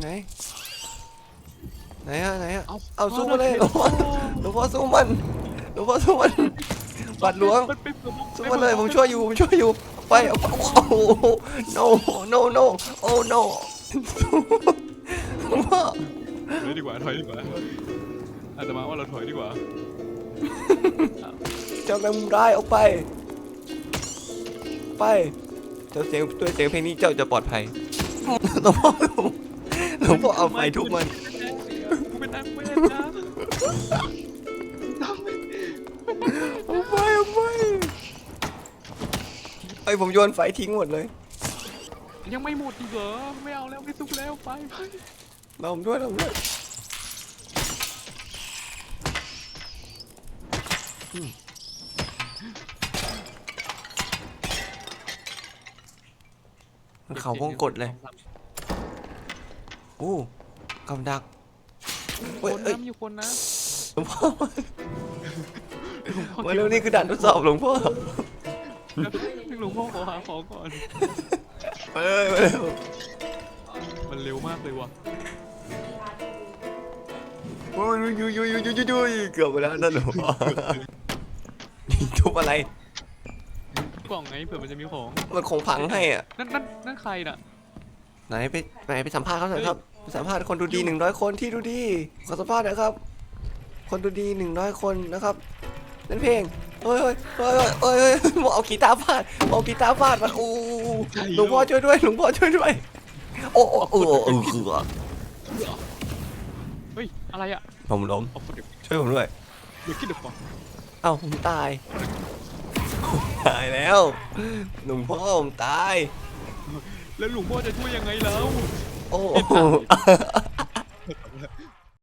ไหนไหนอะไหนอะเอาเอาสู้มาเลยหลวงพ่อหลวงพ่อสู้มันหลวงพ่อสู้มันบาดหลวงมันเป็นผมสู้มันเลยผมช่วยอยู่ผมช่วยอยู่ไปเอาไปโอ้โห no no no oh no หลวงพ่อถอยดีกว่าถอยดีกว่าอาตมาว่าเราถอยดีกว่าเจ้าแมงมุมร้ายออกไป ไป เจ้าเสียงด้วยเสียงเพลงนี้เจ้าจะปลอดภัยหลวงพ่อหล วงพ่อเอาไฟทุบมันกูเป็นนางเวทนะเอาไฟเอาไฟไอ้ผมโยนไฟทิ้งหมดเลยยังไม่หมดอีกเหรอไม่เอาแล้วไม่สู้แล้วไปไปเราผมด้วยเราผมด้วยอืมมันเขาวงกดเลย อู้กำดักคเฮ้ยนเอ้ยนะมีคนนะหลวงพ่อมาเร็วนี่คือด่านทดสอบหลวงพ่อหลวงพ่อขอหาของก่อน มาเลยมาเร็วมันเร็วมากเลยว่ะโอ้ยยุยยุยยุยยุยยุยเกือบไปแล้วนั่นหลวงพ่อนี่ทุบอะไร กล่องไงเผื่อมันจะมีของ มันคงพังให้อะ นั่นนั่นนั่นใครน่ะ ไหนไปไหนไปสัมภาษณ์เขาหน่อยครับไป สัมภาษณ์คนดูดีหนึ่งร้อยคนที่ดูดีขอสัมภาษณ์หน่อยครับ คนดูดีหนึ่งร้อยคนนะครับเล่นเพลงเฮ้ยเฮ้ยเฮ้ยเฮ้ยเฮ้ยหมอเอากีตาร์ฟาดหมอเอากีตาร์ฟาดมาโอ้หลวงพ่อช่วยด้วยหลวงพ่อช่วยด้วยโอ้โอ้โอ้โอ้โอ้คือเฮ้ยอะไรอะผมล้มเอาเดี๋ยวช่วยผมด้วยเดี๋ยวคิดเดี๋ยวก่อนเอ้าผมตายตายแล้วหลวงพ่อผมตาย แล้วหลวงพ่อจะช่วยยังไงแล้ว โอ้